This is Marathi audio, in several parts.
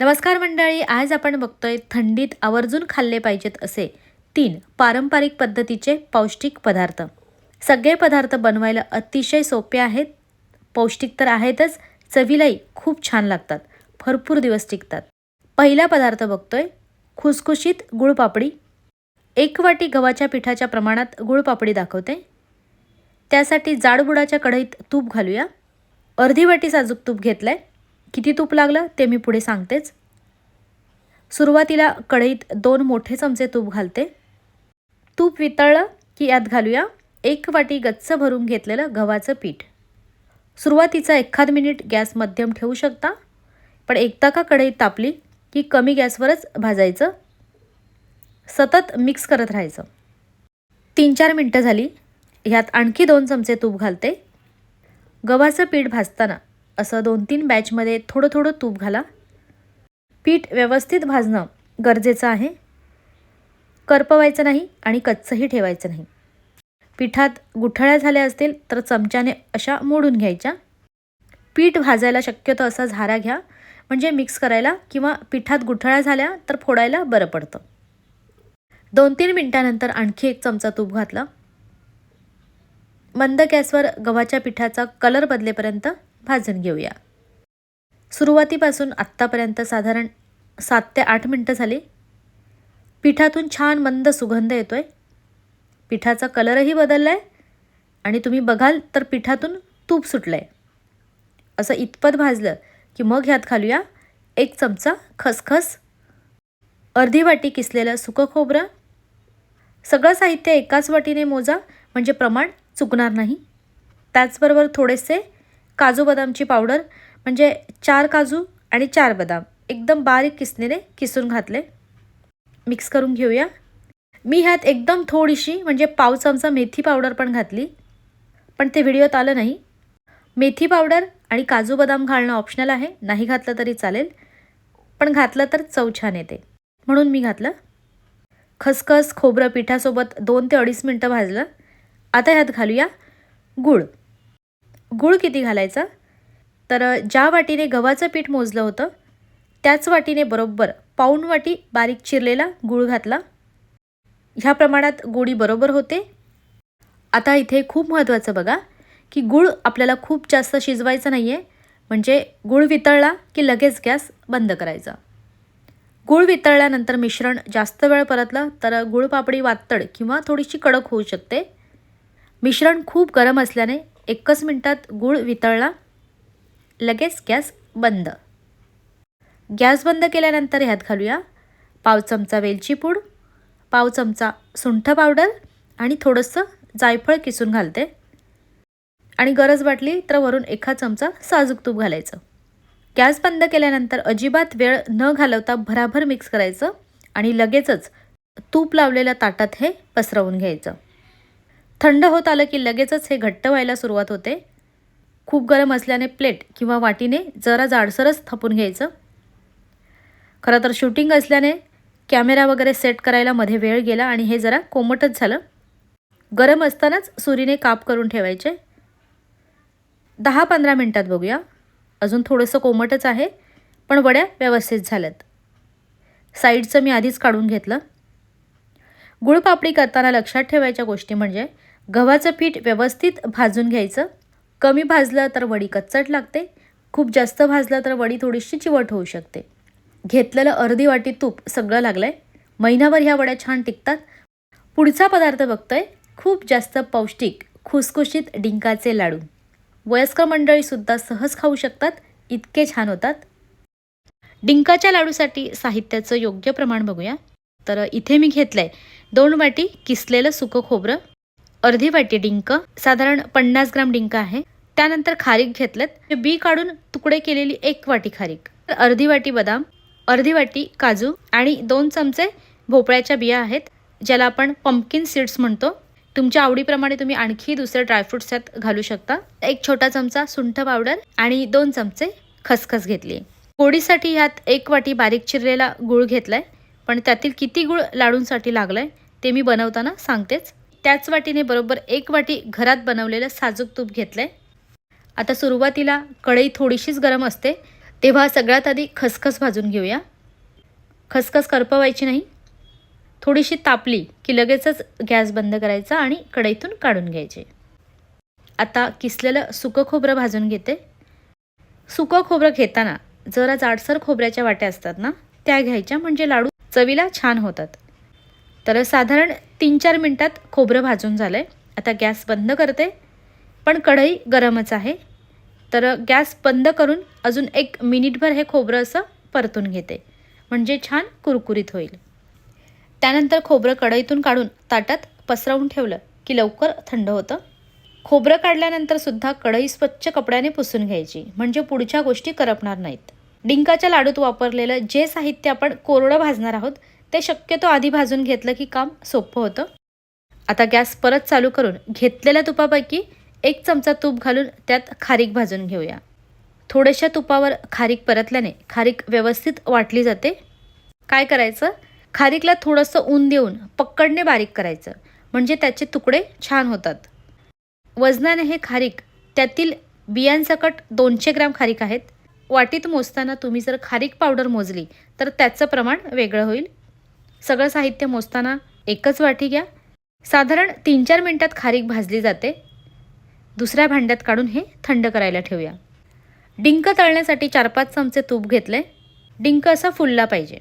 नमस्कार मंडळी आज आपण बघतोय थंडीत आवर्जून खाल्ले पाहिजेत असे तीन पारंपरिक पद्धतीचे पौष्टिक पदार्थ. सगळे पदार्थ बनवायला अतिशय सोपे आहेत. पौष्टिक तर आहेतच चवीलाही खूप छान लागतात भरपूर दिवस टिकतात. पहिला पदार्थ बघतोय खुसखुशीत गुळपापडी. एक वाटी गव्हाच्या पिठाच्या प्रमाणात गुळपापडी दाखवते. त्यासाठी जाडबुडाच्या कढईत तूप घालूया. अर्धी वाटी साजूक तूप घेतलं आहे किती तूप लागलं ते मी पुढे सांगतेच. सुरुवातीला कढईत दोन मोठे चमचे तूप घालते. तूप वितळलं की यात घालूया एक वाटी गच्च भरून घेतलेलं गव्हाचं पीठ. सुरुवातीचा एखाद मिनिट गॅस मध्यम ठेवू शकता पण एकदा का कढईत तापली की कमी गॅसवरच भाजायचं. सतत मिक्स करत राहायचं. तीन चार मिनटं झाली ह्यात आणखी दोन चमचे तूप घालते. गव्हाचं पीठ भाजताना असं दोन तीन बॅचमध्ये थोडं थोडं तूप घाला. पीठ व्यवस्थित भाजणं गरजेचं आहे. करपवायचं नाही आणि कच्चंही ठेवायचं नाही. पिठात गुठळ्या झाल्या असतील तर चमच्याने अशा मोडून घ्यायच्या. पीठ भाजायला शक्यतो असा झारा घ्या. म्हणजे मिक्स करायला किंवा पिठात गुठळ्या झाल्या तर फोडायला बरं पडतं. दोन तीन मिनटानंतर आणखी एक चमचा तूप घातला. मंद गॅसवर गव्हाच्या पिठाचा कलर बदलेपर्यंत भाजून घेऊया. सुरुवातीपासून आत्तापर्यंत साधारण सात ते आठ मिनटं झाली. पिठातून छान मंद सुगंध येतो आहे पिठाचा कलरही बदलला आहे आणि तुम्ही बघाल तर पिठातून तूप सुटलं आहे असं इतपत भाजलं की मग ह्यात घालूया एक चमचा खसखस. अर्धी वाटी किसलेलं सुकं खोबरं. सगळं साहित्य एकाच वाटीने मोजा म्हणजे प्रमाण चुकणार नाही. त्याचबरोबर थोडेसे काजू बदामची पावडर म्हणजे चार काजू आणि चार बदाम. एकदम बारीक किसणीने किसून घातले. मिक्स करून घेऊया. मी ह्यात एकदम थोडीशी म्हणजे पाव चमचा मेथी पावडर पण घातली. पण ते व्हिडिओत आलं नाही. मेथी पावडर आणि काजू बदाम घालणं ऑप्शनल आहे. नाही घातलं तरी चालेल. पण घातलं तर चव छान येते. म्हणून मी घातलं. खसखस खोबरं पिठासोबत दोन ते अडीच मिनटं भाजलं. आता ह्यात घालूया गूळ. गूळ किती घालायचा? तर ज्या वाटीने गव्हाचं पीठ मोजलं होतं त्याच वाटीने बरोबर पाऊण वाटी बारीक चिरलेला गूळ घातला. ह्या प्रमाणात गोडी बरोबर होते. आता इथे खूप महत्त्वाचं बघा की गूळ आपल्याला खूप जास्त शिजवायचं नाही आहे म्हणजे गूळ वितळला की लगेच गॅस बंद करायचा. गूळ वितळल्यानंतर मिश्रण जास्त वेळ परतलं तर गुळपापडी वातड किंवा थोडीशी कडक होऊ शकते. मिश्रण खूप गरम असल्याने एकच मिनटात गूळ वितळला. लगेच गॅस बंद. गॅस बंद केल्यानंतर ह्यात घालूया पाव चमचा वेलची पूड पाव चमचा सुंठ पावडर आणि थोडंसं जायफळ किसून घालते. आणि गरज वाटली तर वरून एका चमचा साजूक तूप घालायचं. गॅस बंद केल्यानंतर अजिबात वेळ न घालवता भराभर मिक्स करायचं आणि लगेचच तूप लावलेल्या ताटात हे पसरवून घ्यायचं. थंड होत आलं की लगेचच हे घट्ट व्हायला सुरुवात होते. खूप गरम असल्याने प्लेट किंवा वाटीने जरा जाडसरच थापून घ्यायचं. खरं तर शूटिंग असल्याने कॅमेरा वगैरे सेट करायला मध्ये वेळ गेला आणि हे जरा कोमटच झालं. गरम असतानाच सुरीने काप करून ठेवायचे. दहा पंधरा मिनटात बघूया. अजून थोडंसं कोमटच आहे पण वड्या व्यवस्थित झाल्यात. साईडचं मी आधीच काढून घेतलं. गुळपापडी करताना लक्षात ठेवायच्या गोष्टी म्हणजे गव्हाचं पीठ व्यवस्थित भाजून घ्यायचं. कमी भाजलं तर वडी कच्चट लागते. खूप जास्त भाजलं तर वडी थोडीशी चिवट होऊ शकते. घेतलेलं अर्धी वाटी तूप सगळं लागलं आहे महिनाभर ह्या वड्या छान टिकतात. पुढचा पदार्थ बघतोय. खूप जास्त पौष्टिक खुसखुशीत डिंकाचे लाडू. वयस्कर मंडळीसुद्धा सहज खाऊ शकतात. इतके छान होतात. डिंकाच्या लाडूसाठी साहित्याचं योग्य प्रमाण बघूया. तर इथे मी घेतलं आहे दोन वाटी किसलेलं सुकं खोबरं. अर्धी वाटी डिंक साधारण पन्नास ग्राम डिंक आहे. त्यानंतर खारीक घेतलेत. बी काढून तुकडे केलेली एक वाटी खारीक. अर्धी वाटी बदाम अर्धी वाटी काजू आणि दोन चमचे भोपळ्याच्या बिया आहेत ज्याला आपण पंपकिन सीड्स म्हणतो. तुमच्या आवडीप्रमाणे तुम्ही आणखी दुसरे ड्रायफ्रुट्स यात घालू शकता. एक छोटा चमचा सुंठ पावडर आणि दोन चमचे खसखस घेतली. पोळीसाठी ह्यात एक वाटी बारीक चिरलेला गूळ घेतलाय. पण त्यातील किती गूळ लाडूंसाठी लागलाय ते मी बनवताना सांगतेच. त्याच वाटीने बरोबर एक वाटी घरात बनवलेलं साजूक तूप घेतलं आहे आता सुरुवातीला कढई थोडीशीच गरम असते तेव्हा सगळ्यात आधी खसखस भाजून घेऊया. खसखस करपवायची नाही. थोडीशी तापली की लगेचच गॅस बंद करायचा आणि कढईतून काढून घ्यायचे. आता किसलेलं सुकं खोबरं भाजून घेते. सुकं खोबरं घेताना जरा जाडसर खोबऱ्याच्या वाट्या असतात ना त्या घ्यायच्या. म्हणजे लाडू चवीला छान होतात. तर साधारण तीन चार मिनटात खोबरं भाजून झालं आहे आता गॅस बंद करते. पण कढई गरमच आहे. तर गॅस बंद करून अजून एक मिनिटभर हे खोबरं असं परतून घेते. म्हणजे छान कुरकुरीत होईल. त्यानंतर खोबरं कढईतून काढून ताटात पसरवून ठेवलं की लवकर थंड होतं. खोबरं काढल्यानंतर सुद्धा कढई स्वच्छ कपड्याने पुसून घ्यायची. म्हणजे पुढच्या गोष्टी करपणार नाहीत. डिंकाच्या लाडूत वापरलेलं जे साहित्य आपण कोरडं भाजणार आहोत ते शक्यतो आधी भाजून घेतलं की काम सोपं होतं. आता गॅस परत चालू करून घेतलेल्या तुपापैकी एक चमचा तूप घालून त्यात खारीक भाजून घेऊया. थोड्याशा तुपावर खारीक परतल्याने खारीक व्यवस्थित वाटली जाते. काय करायचं? खारीकला थोडंसं ऊन देऊन पक्कडने बारीक करायचं म्हणजे त्याचे तुकडे छान होतात. वजनाने हे खारीक त्यातील बियांसकट दोनशे ग्राम खारीक आहेत. वाटीत मोजताना तुम्ही जर खारीक पावडर मोजली तर त्याचं प्रमाण वेगळं होईल. सगळं साहित्य मोजताना एकच वाटी घ्या. साधारण तीन चार मिनटात खारीक भाजली जाते. दुसऱ्या भांड्यात काढून हे थंड करायला ठेवूया. डिंक तळण्यासाठी चार पाच चमचे तूप घेतले. डिंक असा फुलला पाहिजे.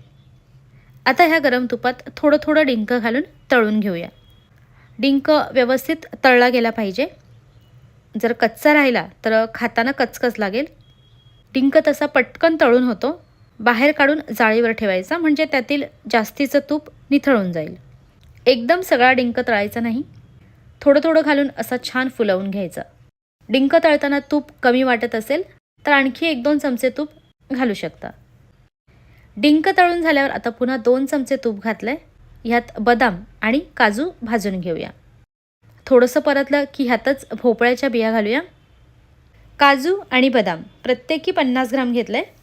आता ह्या गरम तुपात थोडं थोडं डिंक घालून तळून घेऊया. डिंक व्यवस्थित तळला गेला पाहिजे. जर कच्चा राहिला तर खाताना कचकच लागेल. डिंक तसा पटकन तळून होतो. बाहेर काढून जाळीवर ठेवायचा म्हणजे त्यातील जास्तीचं तूप निथळून जाईल. एकदम सगळा डिंक तळायचा नाही. थोडं थोडं घालून असा छान फुलवून घ्यायचा. डिंक तळताना तूप कमी वाटत असेल तर आणखी एक दोन चमचे तूप घालू शकता. डिंक तळून झाल्यावर आता पुन्हा दोन चमचे तूप घातलं आहे ह्यात बदाम आणि काजू भाजून घेऊया. थोडंसं परतलं की ह्यातच भोपळ्याच्या बिया घालूया. काजू आणि बदाम. प्रत्येकी पन्नास ग्राम घेतलं आहे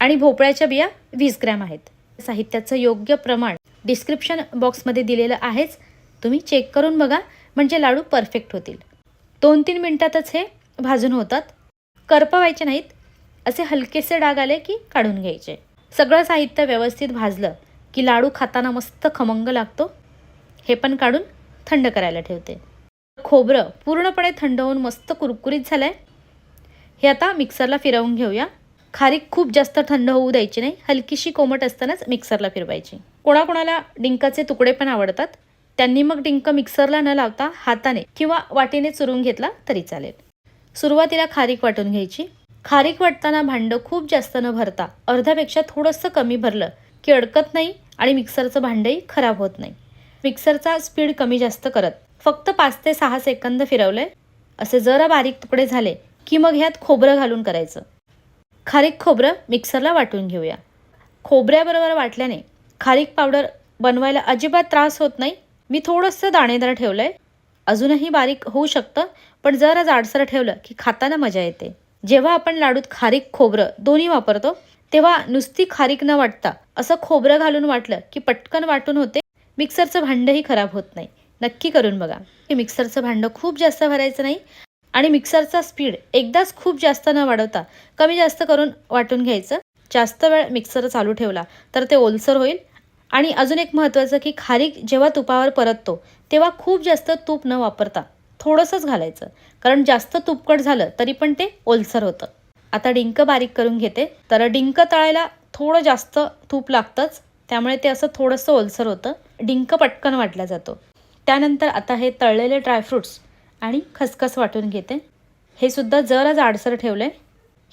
आणि भोपळ्याच्या बिया वीस ग्रॅम आहेत. साहित्याचं योग्य प्रमाण डिस्क्रिप्शन बॉक्समध्ये दिलेलं आहेच. तुम्ही चेक करून बघा म्हणजे लाडू परफेक्ट होतील. दोन तीन मिनटातच हे भाजून होतात. करपवायचे नाहीत. असे हलकेसे डाग आले की काढून घ्यायचे. सगळं साहित्य व्यवस्थित भाजलं की लाडू खाताना मस्त खमंग लागतो. हे पण काढून थंड करायला ठेवते. खोबरं पूर्णपणे थंड होऊन मस्त कुरकुरीत झालं आहे हे आता मिक्सरला फिरवून घेऊया. खारीक खूप जास्त थंड होऊ द्यायची नाही. हलकीशी कोमट असतानाच मिक्सरला फिरवायची. कोणाकोणाला डिंकाचे तुकडे पण आवडतात. त्यांनी मग डिंक मिक्सरला न लावता हाताने किंवा वाटीने चुरून घेतला तरी चालेल. सुरुवातीला खारीक वाटून घ्यायची. खारीक वाटताना भांडं खूप जास्त न भरता अर्ध्यापेक्षा थोडंसं कमी भरलं की अडकत नाही आणि मिक्सरचं भांडंही खराब होत नाही. मिक्सरचा स्पीड कमी जास्त करत फक्त पाच ते सहा सेकंद फिरवलंय. असे जरा बारीक तुकडे झाले की मग ह्यात खोबरं घालून करायचं. खारीक खोबरं मिक्सरला वाटून घेऊया. खोबऱ्याबरोबर वाटल्याने खारीक पावडर बनवायला अजिबात त्रास होत नाही. मी थोडंसं दाणेदार ठेवलं आहे अजूनही बारीक होऊ शकतं पण जरा जाडसर ठेवलं की खाताना मजा येते. जेव्हा आपण लाडूत खारीक खोबरं दोन्ही वापरतो तेव्हा नुसती खारीक न वाटता असं खोबरं घालून वाटलं की पटकन वाटून होते. मिक्सरचं भांडंही खराब होत नाही. नक्की करून बघा. हे मिक्सरचं भांडं खूप जास्त भरायचं नाही. आणि मिक्सरचा स्पीड एकदाच खूप जास्त न वाढवता कमी जास्त करून वाटून घ्यायचं. जास्त वेळ मिक्सर चालू ठेवला तर ते ओलसर होईल. आणि अजून एक महत्त्वाचं की खारीक जेव्हा तुपावर परततो तेव्हा खूप जास्त तूप न वापरता थोडंसंच घालायचं. कारण जास्त तुपकट झालं तरी पण ते ओलसर होतं. आता डिंक बारीक करून घेते. तर डिंक तळायला थोडं जास्त तूप लागतंच. त्यामुळे ते असं थोडंसं ओलसर होतं. डिंक पटकन वाटला जातो. त्यानंतर आता हे तळलेले ड्रायफ्रूट्स आणि खसखस वाटून घेते. हे सुद्धा जरा जाडसर ठेवलं आहे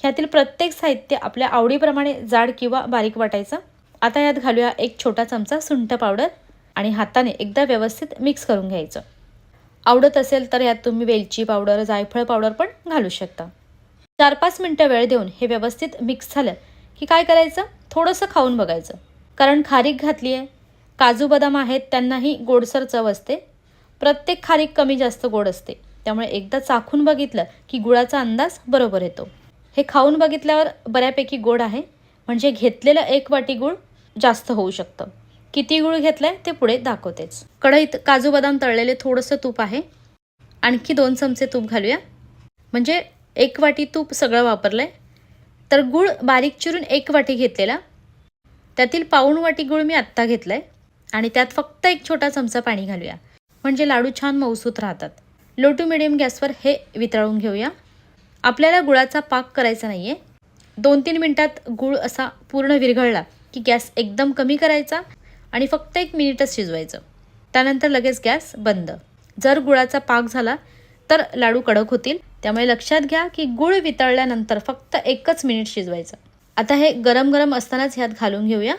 ह्यातील प्रत्येक साहित्य आपल्या आवडीप्रमाणे जाड किंवा बारीक वाटायचं. आता यात घालूया एक छोटा चमचा सुंठ पावडर आणि हाताने एकदा व्यवस्थित मिक्स करून घ्यायचं. आवडत असेल तर यात तुम्ही वेलची पावडर जायफळ पावडर पण घालू शकता. चार पाच मिनटं वेळ देऊन हे व्यवस्थित मिक्स झालं की काय करायचं? थोडंसं खाऊन बघायचं. कारण खारीक घातली आहे काजू बदाम आहेत त्यांनाही गोडसर चव असते. प्रत्येक खारीक कमी जास्त गोड असते. त्यामुळे एकदा चाखून बघितलं की गुळाचा अंदाज बरोबर येतो. हे खाऊन बघितल्यावर बऱ्यापैकी गोड आहे. म्हणजे घेतलेलं एक वाटी गूळ जास्त होऊ शकतं. किती गूळ घेतलं आहे ते पुढे दाखवतेच. कढईत काजू बदाम तळलेले थोडंसं तूप आहे. आणखी दोन चमचे तूप घालूया. म्हणजे एक वाटी तूप सगळं वापरलं आहे तर गूळ बारीक चिरून एक वाटी घेतलेला. त्यातील पाऊण वाटी गूळ मी आत्ता घेतला आहे आणि त्यात फक्त एक छोटा चमचा पाणी घालूया. म्हणजे लाडू छान मऊसूत राहतात. लो टू मिडियम गॅसवर हे वितळून घेऊया. आपल्याला गुळाचा पाक करायचा नाही आहे दोन तीन मिनटात गूळ असा पूर्ण विरघळला की गॅस एकदम कमी करायचा आणि फक्त एक मिनिटच शिजवायचं. त्यानंतर लगेच गॅस बंद. जर गुळाचा पाक झाला तर लाडू कडक होतील. त्यामुळे लक्षात घ्या की गूळ वितळल्यानंतर फक्त एकच मिनिट शिजवायचं. आता हे गरम गरम असतानाच ह्यात घालून घेऊया.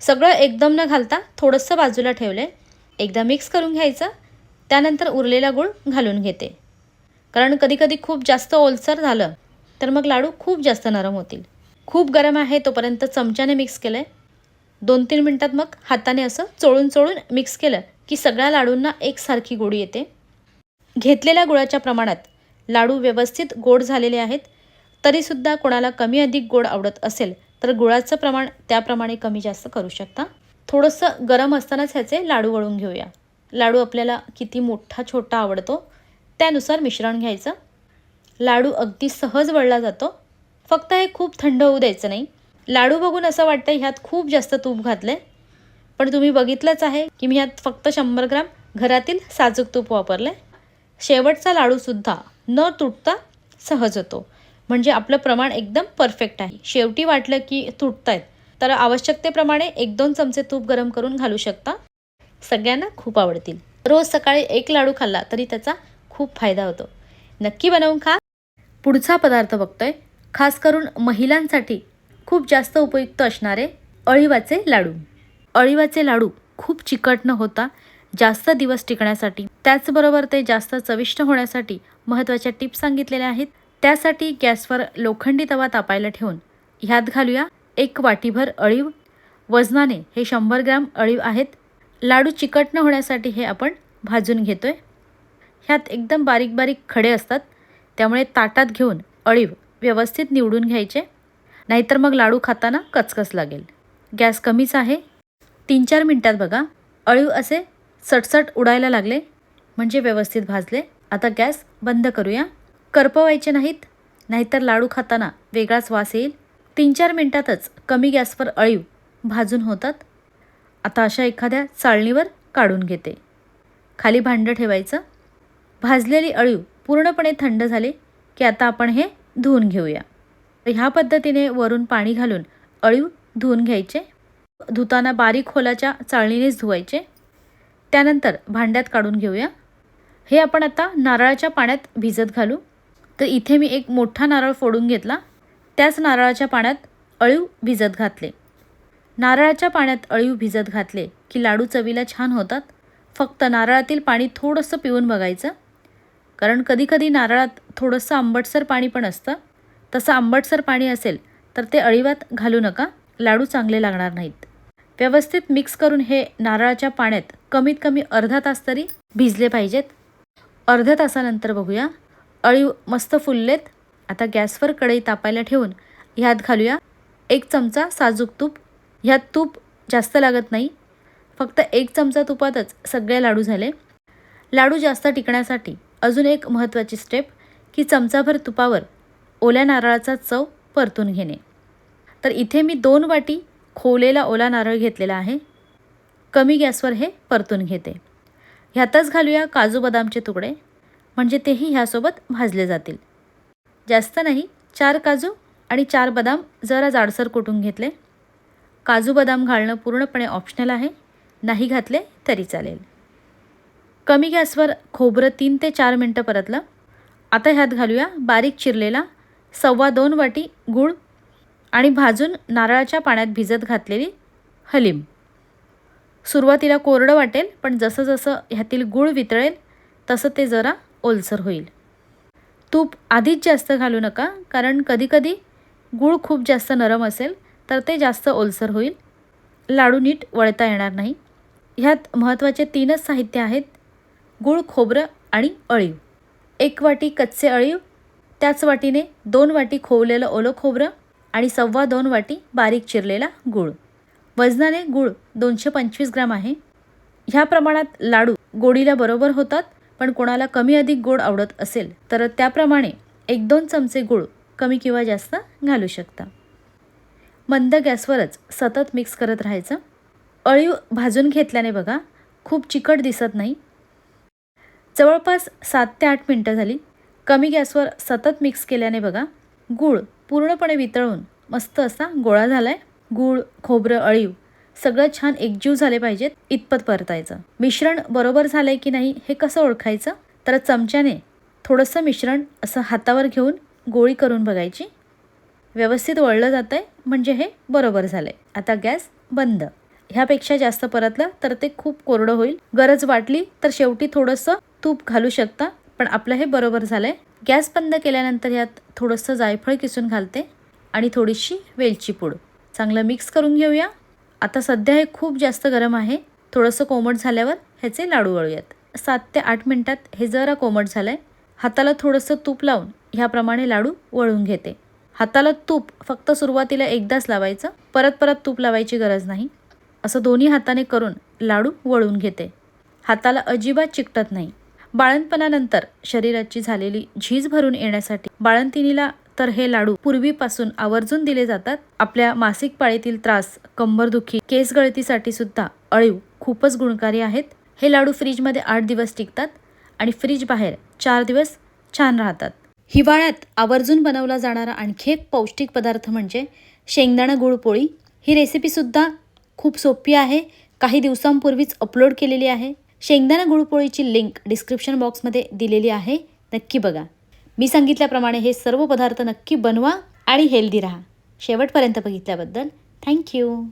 सगळं एकदम न घालता थोडंसं बाजूला ठेवलं आहे एकदा मिक्स करून घ्यायचं त्यानंतर उरलेला गूळ घालून घेते. कारण कधीकधी खूप जास्त ओलसर झालं तर मग लाडू खूप जास्त नरम होतील. खूप गरम आहे तोपर्यंत चमच्याने मिक्स केलं आहे दोन तीन मिनटात मग हाताने असं चोळून चोळून मिक्स केलं की सगळ्या लाडूंना एकसारखी गोडी येते. घेतलेल्या गुळाच्या प्रमाणात लाडू व्यवस्थित गोड झालेले आहेत तरीसुद्धा कोणाला कमी अधिक गोड आवडत असेल तर गुळाचं प्रमाण त्याप्रमाणे कमी जास्त करू शकता. थोडंसं गरम असतानाच ह्याचे लाडू वळून घेऊया. लाडू आपल्याला किती मोठा छोटा आवडतो त्यानुसार मिश्रण घ्यायचं. लाडू अगदी सहज वळला जातो. फक्त हे खूप थंड होऊ द्यायचं नाही. लाडू बघून असं वाटतं ह्यात खूप जास्त तूप घातलं आहे पण तुम्ही बघितलंच आहे की मी ह्यात फक्त शंभर ग्राम घरातील साजूक तूप वापरलं आहे शेवटचा लाडूसुद्धा न तुटता सहज होतो. म्हणजे आपलं प्रमाण एकदम परफेक्ट आहे. शेवटी वाटलं की तुटत आहेत तर आवश्यकतेप्रमाणे एक दोन चमचे तूप गरम करून घालू शकता. सगळ्यांना खूप आवडतील. रोज सकाळी एक लाडू खाल्ला तरी त्याचा खूप फायदा होतो. नक्की बनवून खा. पुढचा पदार्थ बघतोय. खास करून महिलांसाठी खूप जास्त उपयुक्त असणारे अळीवाचे लाडू. अळीवाचे लाडू खूप चिकट न होता जास्त दिवस टिकण्यासाठी त्याचबरोबर ते जास्त चविष्ट होण्यासाठी महत्त्वाच्या टिप्स सांगितलेल्या आहेत. त्यासाठी गॅसवर लोखंडी तवा तापायला ठेवून ह्यात घालूया एक वाटीभर अळीव. वजनाने हे शंभर ग्रॅम अळीव आहेत. लाडू चिकट न होण्यासाठी हे आपण भाजून घेतो आहे ह्यात एकदम बारीक बारीक खडे असतात. त्यामुळे ताटात घेऊन अळीव व्यवस्थित निवडून घ्यायचे. नाहीतर मग लाडू खाताना कचकच लागेल. गॅस कमीच आहे. तीन चार मिनटात बघा. अळीव असे सटसट उडायला लागले. म्हणजे व्यवस्थित भाजले. आता गॅस बंद करूया. करपवायचे नाहीत. नाहीतर लाडू खाताना वेगळाच वास येईल. तीन चार मिनटातच कमी गॅसवर अळीव भाजून होतात. आता अशा एखाद्या चाळणीवर काढून घेते. खाली भांडं ठेवायचं. भाजलेली अळीव पूर्णपणे थंड झाले की आता आपण हे धुवून घेऊया. ह्या पद्धतीने वरून पाणी घालून अळीव धुवून घ्यायचे. धुताना बारीक खोलाच्या चाळणीनेच धुवायचे. त्यानंतर भांड्यात काढून घेऊया. हे आपण आता नारळाच्या पाण्यात भिजत घालू. तर इथे मी एक मोठा नारळ फोडून घेतला. त्याच नारळाच्या पाण्यात अळीव भिजत घातले. नारळाच्या पाण्यात अळीव भिजत घातले की लाडू चवीला छान होतात. फक्त नारळातील पाणी थोडंसं पिऊन बघायचं. कारण कधीकधी नारळात थोडंसं आंबटसर पाणी पण असतं. तसं आंबटसर पाणी असेल तर ते अळीवात घालू नका. लाडू चांगले लागणार नाहीत. व्यवस्थित मिक्स करून हे नारळाच्या पाण्यात कमीत कमी अर्धा तास तरी भिजले पाहिजेत. अर्ध्या तासानंतर बघूया. अळीव मस्त फुललेत. आता गॅसवर कढई तापायला ठेवून ह्यात घालूया एक चमचा साजूक तूप. ह्यात तूप जास्त लागत नाही. फक्त एक चमचा तुपातच सगळे लाडू झाले. लाडू जास्त टिकण्यासाठी अजून एक महत्त्वाची स्टेप की चमचाभर तुपावर ओल्या नारळाचा चव परतून घेणे. तर इथे मी दोन वाटी खोवलेला ओला नारळ घेतलेला आहे. कमी गॅसवर हे परतून घेते. ह्यातच घालूया काजू बदामचे तुकडे. म्हणजे तेही ह्यासोबत भाजले जातील. जास्त नाही चार काजू आणि चार बदाम जरा जाडसर कुटून घेतले. काजू बदाम घालणं पूर्णपणे ऑप्शनल आहे नाही घातले तरी चालेल. कमी गॅसवर खोबरं तीन ते चार मिनटं परतलं. आता ह्यात घालूया बारीक चिरलेला सव्वा दोन वाटी गूळ आणि भाजून नारळाच्या पाण्यात भिजत घातलेली हलीम. सुरुवातीला कोरडं वाटेल पण जसं जसं ह्यातील गूळ वितळेल तसं ते जरा ओलसर होईल. तूप आधीच जास्त घालू नका कारण कधीकधी गूळ खूप जास्त नरम असेल तर ते जास्त ओलसर होईल. लाडू नीट वळता येणार नाही. ह्यात महत्त्वाचे तीनच साहित्य आहेत गूळ खोबरं आणि अळीव. एक वाटी कच्चे अळीव त्याच वाटीने दोन वाटी खोवलेलं ओलं खोबरं आणि सव्वा दोन वाटी बारीक चिरलेला गूळ. वजनाने गूळ दोनशे पंचवीस ग्राम आहे. ह्या प्रमाणात लाडू गोडीला बरोबर होतात पण कोणाला कमी अधिक गोड आवडत असेल तर त्याप्रमाणे एक दोन चमचे गूळ कमी किंवा जास्त घालू शकता. मंद गॅसवरच सतत मिक्स करत राहायचं. अळीव भाजून घेतल्याने बघा खूप चिकट दिसत नाही. जवळपास सात ते आठ मिनटं झाली. कमी गॅसवर सतत मिक्स केल्याने बघा गूळ पूर्णपणे वितळून मस्त असा गोळा झाला आहे गूळ खोबरं अळीव सगळं छान एकजीव झाले पाहिजेत इतपत परतायचं. मिश्रण बरोबर झालं आहे की नाही हे कसं ओळखायचं? तर चमच्याने थोडंसं मिश्रण असं हातावर घेऊन गोळी करून बघायची. व्यवस्थित वळलं जातं आहे म्हणजे हे बरोबर झालं आहे आता गॅस बंद. ह्यापेक्षा जास्त परतलं तर ते खूप कोरडं होईल. गरज वाटली तर शेवटी थोडंसं तूप घालू शकता पण आपलं हे बरोबर झालं आहे गॅस बंद केल्यानंतर ह्यात थोडंसं जायफळ किसून घालते आणि थोडीशी वेलची पूड. चांगलं मिक्स करून घेऊया. आता सध्या हे खूप जास्त गरम आहे. थोडंसं कोमट झाल्यावर ह्याचे लाडू वळूयात. सात ते आठ मिनटात हे जरा कोमट झालं आहे हाताला थोडंसं तूप लावून ह्याप्रमाणे लाडू वळून घेते. हाताला तूप फक्त सुरुवातीला एकदाच लावायचं. परत परत तूप लावायची गरज नाही. असं दोन्ही हाताने करून लाडू वळून घेते. हाताला अजिबात चिकटत नाही. बाळंतपणानंतर शरीराची झालेली झीज भरून येण्यासाठी बाळंतिणीला तर हे लाडू पूर्वीपासून आवर्जून दिले जातात. आपल्या मासिक पाळीतील त्रास कंबरदुखी केस गळतीसाठी सुद्धा अळीव खूपच गुणकारी आहेत. हे लाडू फ्रीजमध्ये आठ दिवस टिकतात आणि फ्रीज बाहेर चार दिवस छान राहतात. हिवाळ्यात आवर्जून बनवला जाणारा आणखी एक पौष्टिक पदार्थ म्हणजे शेंगदाणा गुळपोळी ही रेसिपीसुद्धा खूप सोपी आहे. काही दिवसांपूर्वीच अपलोड केलेली आहे. शेंगदाणा गुळपोळीची लिंक डिस्क्रिप्शन बॉक्समध्ये दिलेली आहे. नक्की बघा. मी सांगितल्याप्रमाणे हे सर्व पदार्थ नक्की बनवा आणि हेल्दी राहा. शेवटपर्यंत बघितल्याबद्दल थँक्यू.